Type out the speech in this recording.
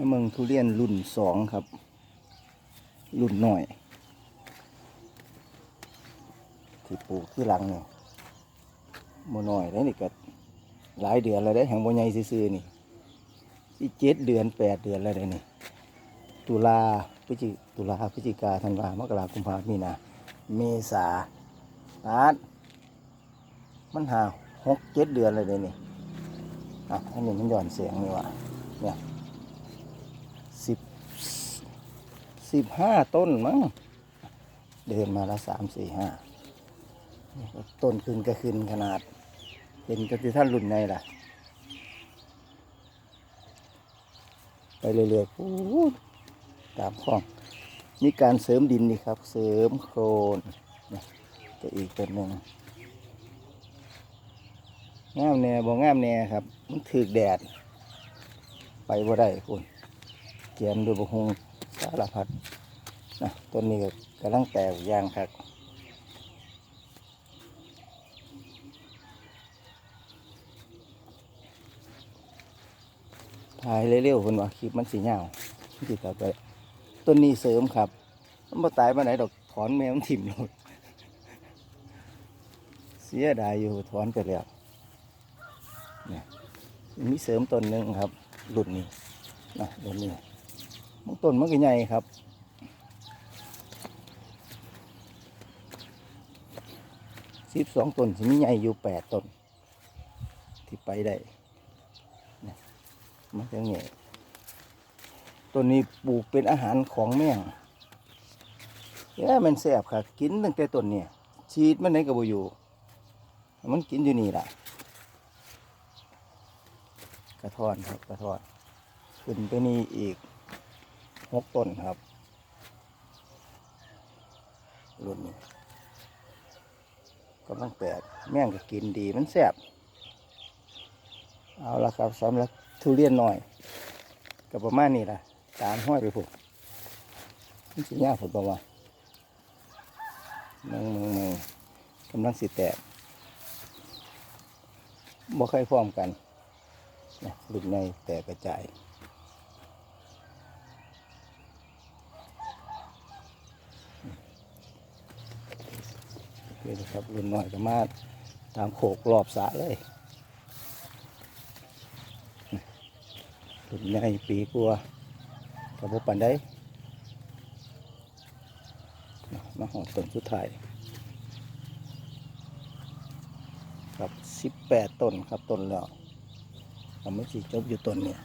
น้ำเมืองทุเรียนรุ่นสองครับ รุ่นหน่อย ที่ปลูกที่หลังเนี่ยโมน้อยแล้วนี่ก็หลายเดือนแล้วได้แห่งโมใหญ่ซื่อๆนี่ที่เจ็ดเดือนแปดเดือนแล้วได้นี่ตุลาพฤศจิตุลาพฤศจิกาธันวามกราคมพามีนาเมษาอาร์ตมันหาหกเจ็ดเดือนเลยเดี๋ยวนี่อะอันนี้มันหย่อนเสียงนี่วะเนี่ยสิบ สิบห้าต้นมั้งเดินมาละสามสี่ห้าต้นขึ้นก็ขึ้นขนาด เป็นกติท่านรุ่นในล่ะ ไปเรื่อยๆปูตามข้องมีการเสริมดินนี่ครับ เสริมโครนจะอีกตัวหนึ่งงามแน่บ่งามแน่ครับ มันถือแดด ไปบ่ได้คุณเกียมดูบกฮง สารพัดนะต้นนี้ก็กำลังแตกยางครับถ่ายเร็วๆคุณว่าคลิปมันสีเงาวที่ต่อไปต้นนี้เสริมครับมันบ่ตายมาไหนดอกถอนแมวมันถิ่มโลดเสียดายอยู่ถอนไปแล้วเนี่ยมีเสริมต้นหนึ่งครับ รุ่นนี้นะรุ่นนี้ ต้นมันก็ใหญ่ครับ สิบสองต้นสิมีใหญ่อยู่แปดต้น ที่ไปได้มันจะเงี้ตัวนี้ปลูกเป็นอาหารของแมงแย่มันแสบค่ะ กินตั้งแต่ต้นเนี่ยฉีดมันไหนก็บ่อยู่ มันกินอยู่นี่แหละกระท้อนครับกระท้อนขึ้นไปนี่อีก หกต้นครับ รุ่นนี้กำลังแตกแม่งก็กินดีมันแสบเอาละครับสำหรับทุเรียนหน่อยก็ประมาณนี้ล่ะตามห้อยไปผูกนี่สิยากผมบอกว่ามึงมึงมึงกำลังสิแตกบ่ค่อยพร้อมกันนะรุ่นในแตกกระจาย นี่นะครับรุ่นน้อยก็มาตามโขกรอบสะเลยรุ่นใหญ่ปีกลัวกระบบปันได้มาหอดต้นสุดท้ายครับสิบแปดต้นครับต้นแล้วผมไม่จีจบอยู่ต้นเนี่ย